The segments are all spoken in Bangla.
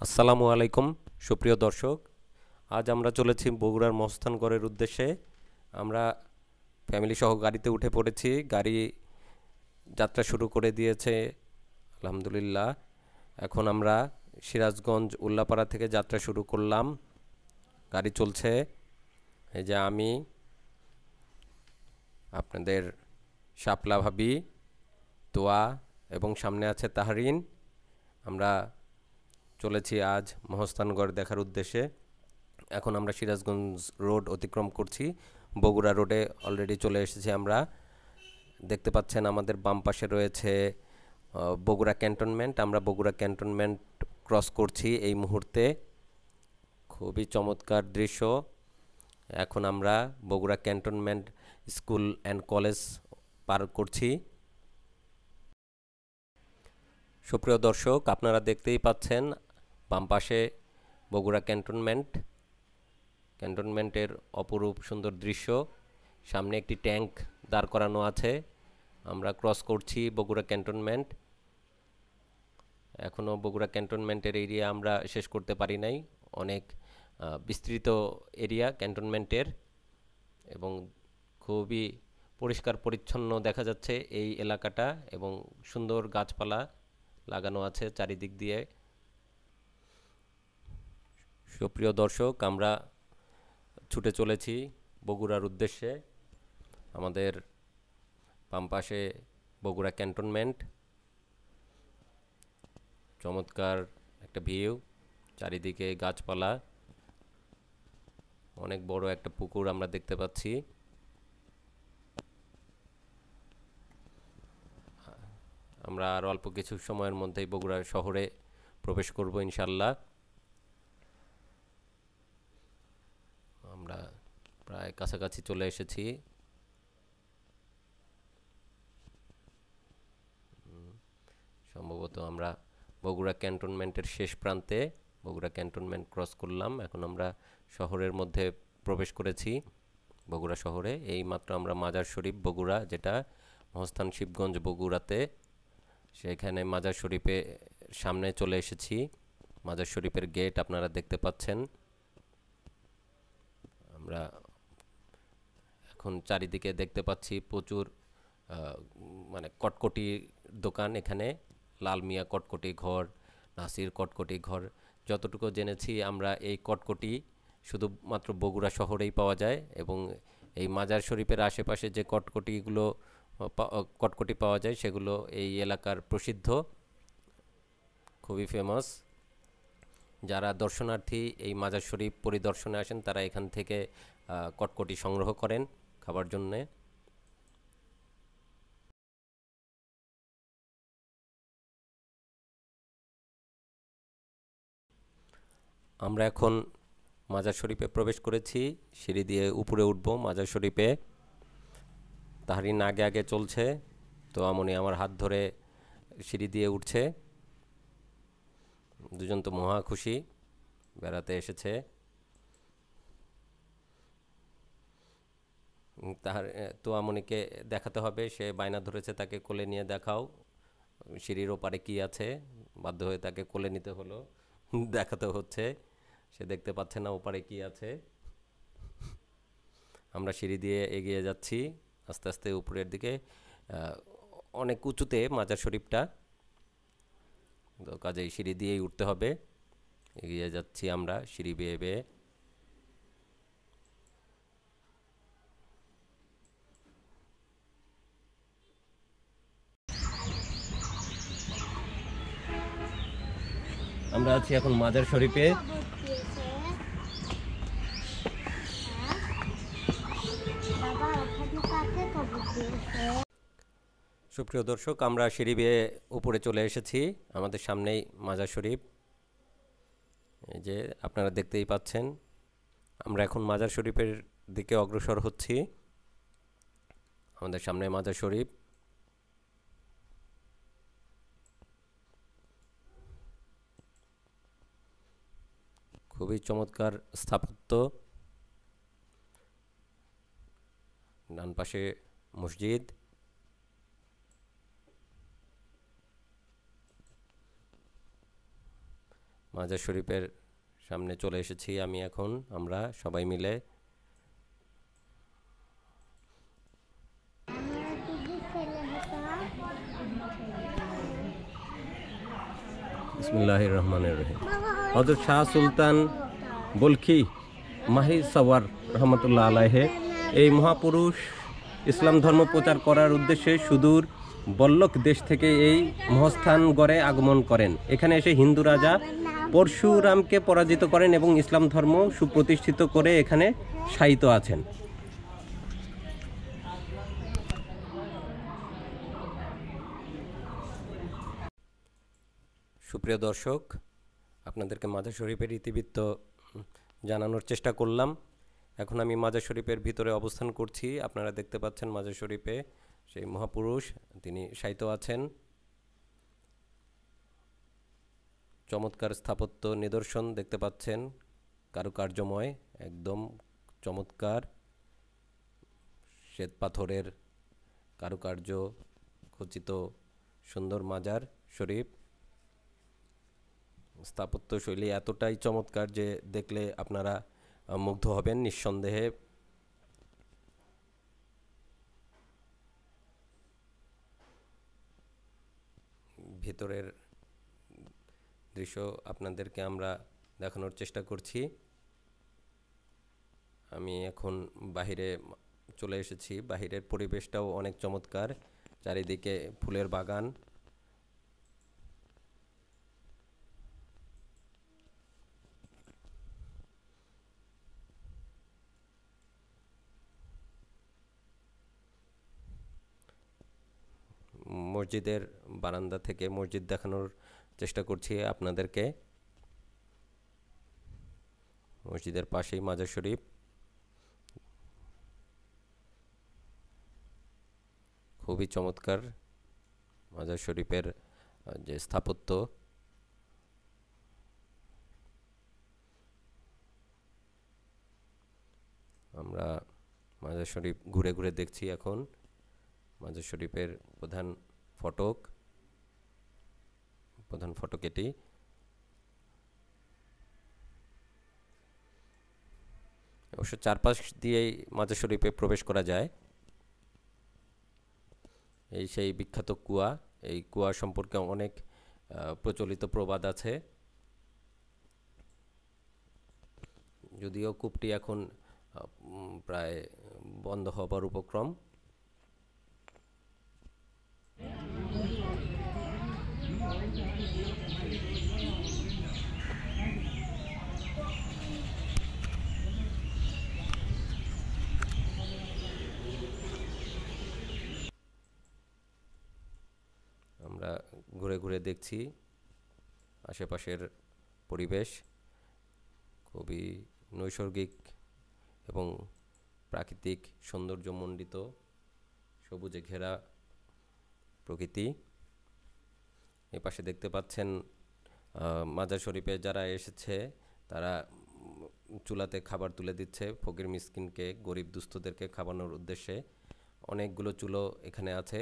আসসালামু আলাইকুম, সুপ্রিয় দর্শক। আজ আমরা চলেছি বগুড়ার মস্তানগড়ের উদ্দেশ্যে। আমরা ফ্যামিলি সহ গাড়িতে উঠে পড়েছি। গাড়ি যাত্রা শুরু করে দিয়েছে, আলহামদুলিল্লাহ। এখন আমরা সিরাজগঞ্জ উল্লাপাড়া থেকে যাত্রা শুরু করলাম। গাড়ি চলছে। এই যে আমি, আপনাদের শাপলা ভাবি, তোয়া, এবং সামনে আছে তাহারিন। আমরা চলেছি আজ মহস্তানগড় দেখার উদ্দেশ্যে। এখন আমরা সিরাজগঞ্জ রোড অতিক্রম করছি। বগুড়া রোডে অলরেডি চলে এসেছি আমরা। দেখতে পাচ্ছেন আমাদের বাম পাশে রয়েছে বগুড়া ক্যান্টনমেন্ট। আমরা বগুড়া ক্যান্টনমেন্ট ক্রস করছি এই মুহূর্তে। খুবই চমৎকার দৃশ্য। এখন আমরা Bogura cantonment school and college পার করছি। সুপ্রিয় দর্শক, আপনারা দেখতেই পাচ্ছেন বাম পাশে বগুড়া ক্যান্টনমেন্ট। ক্যান্টনমেন্টের অপরূপ সুন্দর দৃশ্য। সামনে একটি ট্যাঙ্ক দাঁড় করানো আছে। আমরা ক্রস করছি বগুড়া ক্যান্টনমেন্ট। এখনও বগুড়া ক্যান্টনমেন্টের এরিয়া আমরা শেষ করতে পারি নাই। অনেক বিস্তৃত এরিয়া ক্যান্টনমেন্টের এবং খুবই পরিষ্কার পরিচ্ছন্ন দেখা যাচ্ছে এই এলাকাটা এবং সুন্দর গাছপালা লাগানো আছে চারিদিক দিয়ে। সুপ্রিয় দর্শক, আমরা ছুটে চলেছি বগুড়ার উদ্দেশ্যে। আমাদের বাম পাশে বগুড়া ক্যান্টনমেন্ট। চমৎকার একটা ভিউ, চারিদিকে গাছপালা। অনেক বড় একটা পুকুর আমরা দেখতে পাচ্ছি। আমরা আর অল্প কিছু সময়ের মধ্যেই বগুড়া শহরে প্রবেশ করব ইনশাল্লাহ। আমরা প্রায় কাছাকাছি চলে এসেছি। সম্ভবত আমরা বগুড়া ক্যান্টনমেন্টের শেষ প্রান্তে, বগুড়া ক্যান্টনমেন্ট ক্রস করলাম। এখন আমরা শহরের মধ্যে প্রবেশ করেছি, বগুড়া শহরে। এই মাত্র আমরা মাজার শরীফ, বগুড়া, যেটা মহস্থান শিবগঞ্জ, বগুড়াতে। সেখানে মাজার শরীফে সামনে চলে এসেছি। মাজার শরীফের গেট আপনারা দেখতে পাচ্ছেন। আমরা এখন চারিদিকে দেখতে পাচ্ছি প্রচুর মানে কটকটি দোকান এখানে, লাল মিয়া কটকটি ঘর, নাসির কটকটি ঘর। যতটুকু জেনেছি আমরা এই কটকটি শুধুমাত্র বগুড়া শহরেই পাওয়া যায় এবং এই মাজার শরীফের আশেপাশে যে কটকটিগুলো কটকটি পাওয়া যায় সেগুলো এই এলাকার প্রসিদ্ধ, খুবই ফেমাস যারা দর্শনার্থী এই মাজার শরীফ পরিদর্শনে আসেন, তারা এখান থেকে কটকটি সংগ্রহ করেন খাবার জন্যে। আমরা এখন মাজার শরীফে প্রবেশ করেছি। সিঁড়ি দিয়ে উপরে উঠবো মাজার শরীফে। তাহারিন আগে আগে চলছে, তো আমনি আমার হাত ধরে সিঁড়ি দিয়ে উঠছে। দুজন তো মহা খুশি, বেড়াতে এসেছে। তাহার আমনিকে দেখাতে হবে, সে বায়না ধরেছে তাকে কোলে নিয়ে দেখাও, সিঁড়ির ওপারে কি আছে, বাধ্য হয়ে তাকে কোলে নিতে হলো, দেখাতে হচ্ছে, সে দেখতে পাচ্ছে না ওপারে কি আছে। আমরা সিঁড়ি দিয়ে এগিয়ে যাচ্ছি, আস্তে আস্তে উপরের দিকে অনেক উঁচুতে মাজার শরীফটা। তো কাজেই সিঁড়ি দিয়েই উঠতে হবে। এগিয়ে যাচ্ছি আমরা সিঁড়ি বেয়ে বেয়ে। আমরা আছি এখন মাজার শরীফে। সুপ্রিয় দর্শক, আমরা সিঁড়ি বেয়ে উপরে চলে এসেছি, আমাদের সামনেই মাজার শরীফ। এই যে আপনারা দেখতেই পাচ্ছেন, আমরা এখন মাজার শরীফের দিকে অগ্রসর হচ্ছি। আমাদের সামনে মাজার শরীফ। খুবই চমৎকার স্থাপত্য। ডান পাশে মসজিদ। মাজার শরীফের সামনে চলে এসেছি আমি এখন, আমরা সবাই মিলে। বিসমিল্লাহ রহমানের রহিম। শাহ সুলতান বলখি মাহি সওয়ার রহমতুল্লাহ আলাহে এই মহাপুরুষ ইসলাম ধর্ম প্রচার করার উদ্দেশ্যে সুদূর বল্লক দেশ থেকে এই মহস্থান গড়ে আগমন করেন। এখানে এসে হিন্দু রাজা পরশুরামকে পরাজিত করেন এবং ইসলাম ধর্ম সুপ্রতিষ্ঠিত করে এখানে শায়িত আছেন। সুপ্রিয় দর্শক, আপনাদেরকে মাজার শরীফের ইতিবৃত্ত জানানোর চেষ্টা করলাম। এখন আমি মাজার শরীফের ভিতরে অবস্থান করছি। আপনারা দেখতে পাচ্ছেন মাজার শরীফে সেই মহাপুরুষ, তিনি শায়িত আছেন। চমৎকার স্থাপত্য নিদর্শন দেখতে পাচ্ছেন। কারুকার্যময়, একদম চমৎকার। শ্বেত পাথরের কারুকার্য, খচিত সুন্দর মাজার শরীফ। স্থাপত্য শৈলী এতটাই চমৎকার যে দেখলে আপনারা মুগ্ধ হবেন নিঃসন্দেহে। ভিতরের দৃশ্য আপনাদেরকে আমরা দেখানোর চেষ্টা করছি। আমি এখন বাহিরে চলে এসেছি। বাহিরের পরিবেশটাও অনেক চমৎকার। চারিদিকে ফুলের বাগান। মসজিদের বারান্দা থেকে মসজিদ দেখানোর চেষ্টা করছি আপনাদেরকে। মসজিদের পাশেই মাজার শরীফ। খুবই চমৎকার মাজার শরীফের যে স্থাপত্য। আমরা মাজার শরীফ ঘুরে ঘুরে দেখছি এখন। মাজার শরীফের প্রধান ফটক। প্রধান ফটক এটি। অবশ্য চারপাশ দিয়েই মাজার শরীফে প্রবেশ করা যায়। এই সেই বিখ্যাত কুয়া, এই কুয়া সম্পর্কে অনেক প্রচলিত প্রবাদ আছে। যদিও কূপটি এখন প্রায় বন্ধ হবার উপক্রম। আমরা ঘুরে ঘুরে দেখছি আশেপাশের পরিবেশ খুবই নৈসর্গিক এবং প্রাকৃতিক সৌন্দর্যমণ্ডিত সবুজে ঘেরা প্রকৃতি। এ পাশে দেখতে পাচ্ছেন মাজার শরীফে যারা এসেছে, তারা চুলাতে খাবার তুলে দিচ্ছে। ফকির মিসকিনকে, গরিব দুস্থদেরকে খাওয়ানোর উদ্দেশ্যে অনেকগুলো চুলো এখানে আছে।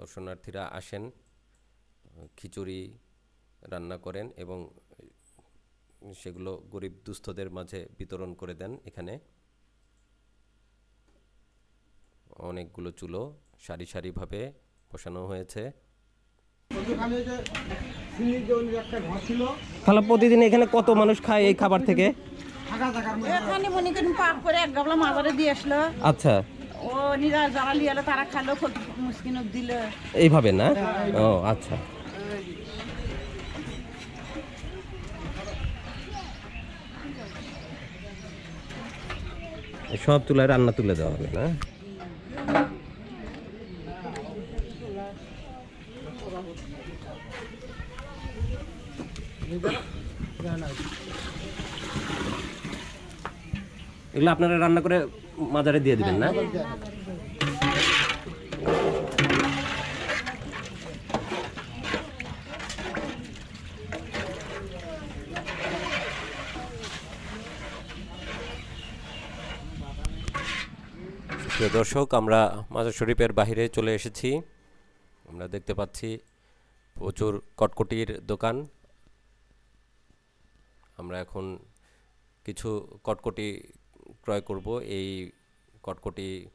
দর্শনার্থীরা আসেন, খিচুড়ি রান্না করেন এবং সেগুলো গরিব দুস্থদের মাঝে বিতরণ করে দেন এখানে। অনেকগুলো চুলো সারি সারিভাবে বসানো হয়েছে। তাহলে প্রতিদিন এখানে কত মানুষ খায় এই খাবার থেকে? ফাঁকা জায়গার মধ্যে। এখানে মনে করেন পাক করে এক গাবলা মাজারে দিয়ে আসলো। আচ্ছা। ও নিজা যারা লিয়ে এলো তারা খালো মুসকিন দিল। এইভাবে না? ও আচ্ছা। সব চুলায় রান্না তুলে দেওয়া হবে না? এগুলো আপনারা রান্না করে মাজারে দিয়ে দিবেন, না? প্রিয় দর্শক, আমরা মাজার শরীফের বাইরে চলে এসেছি। আমরা দেখতে পাচ্ছি প্রচুর কটকটির দোকান। আমরা এখন কিছু কটকটি ক্রয় করব এই কটকটি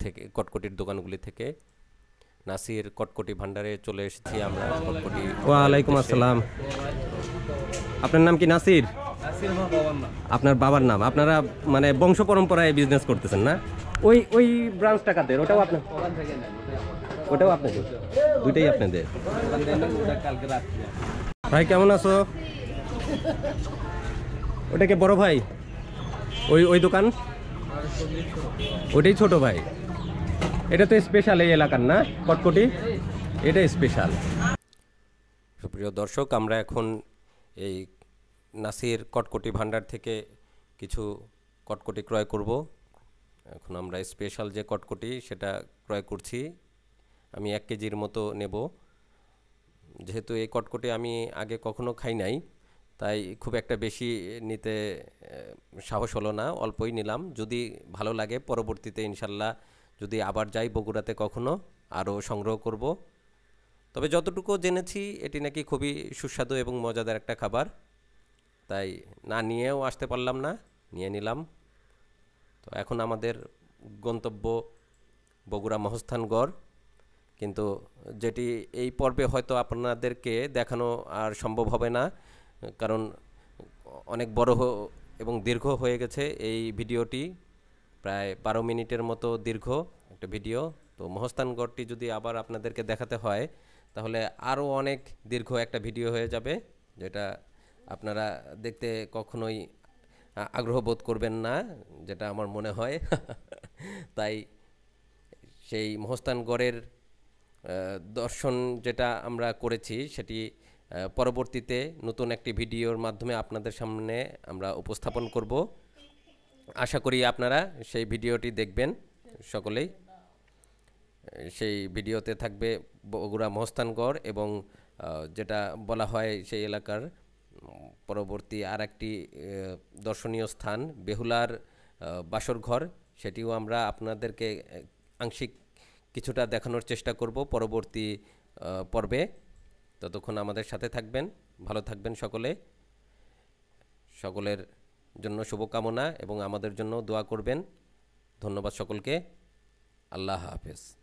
থেকে কটকটির দোকানগুলি থেকে। নাসির কটকটি ভান্ডারে চলে এসেছি আমরা কটকটি ওয়ালাইকুম আসসালাম। আপনার নাম কি নাসির? আপনার বাবার নাম। আপনারা মানে বংশ পরম্পরায় বিজনেস করতেছেন না? ওই ওই ব্রাঞ্চটা কাদের ওটাও আপনার? ওটাও আপনাদের? দুইটাই আপনাদের? ভাই কেমন আছো? ওটা কে বড় ভাই। ওই ওই দোকান? ওটাই ছোট ভাই। এটা তো স্পেশাল এই এলাকার না? কটকটি? এটা স্পেশাল সুপ্রিয় দর্শক, আমরা এখন এই নাসির কটকটি ভান্ডার থেকে কিছু কটকটি ক্রয় করব। এখন আমরা স্পেশাল যে কটকটি, সেটা ক্রয় করছি। আমি এক কেজির মতো নেব। যেহেতু এই কটকটি আমি আগে কখনো খাই নাই তাই খুব একটা বেশি নিতে সাহস হলো না, অল্পই নিলাম। যদি ভালো লাগে পরবর্তীতে ইনশাল্লাহ যদি আবার যাই বগুড়াতে কখনো, আরও সংগ্রহ করব। তবে যতটুকু জেনেছি, এটি নাকি খুবই সুস্বাদু এবং মজাদার একটা খাবার। তাই না নিয়েও আসতে পারলাম না, নিয়ে নিলাম। তো এখন আমাদের গন্তব্য বগুড়া মহস্থানগড় কিন্তু যেটি এই পর্বে হয়তো আপনাদেরকে দেখানো আর সম্ভব হবে না। কারণ অনেক বড় এবং দীর্ঘ হয়ে গেছে এই ভিডিওটি। প্রায় বারো মিনিটের মতো দীর্ঘ একটা ভিডিও। তো মহস্থানগড়টি যদি আবার আপনাদেরকে দেখাতে হয়, তাহলে আরও অনেক দীর্ঘ একটা ভিডিও হয়ে যাবে, যেটা আপনারা দেখতে কখনোই আগ্রহ বোধ করবেন না, যেটা আমার মনে হয়। তাই সেই মহস্থানগড়ের দর্শন যেটা আমরা করেছি, সেটি পরবর্তীতে নতুন একটি ভিডিওর মাধ্যমে আপনাদের সামনে আমরা উপস্থাপন করব। আশা করি আপনারা সেই ভিডিওটি দেখবেন সকলেই। সেই ভিডিওতে থাকবে বগুড়া মহস্থানগড় এবং যেটা বলা হয় সেই এলাকার পরবর্তী আর একটি দর্শনীয় স্থান বেহুলার বাসরঘর। সেটিও আমরা আপনাদেরকে, আংশিক কিছুটা দেখানোর চেষ্টা করব পরবর্তী পর্বে। ততক্ষণ আমাদের সাথে থাকবেন। ভালো থাকবেন সকলে। সকলের জন্য শুভকামনা এবং আমাদের জন্য দোয়া করবেন। ধন্যবাদ সকলকে। আল্লাহ হাফেজ।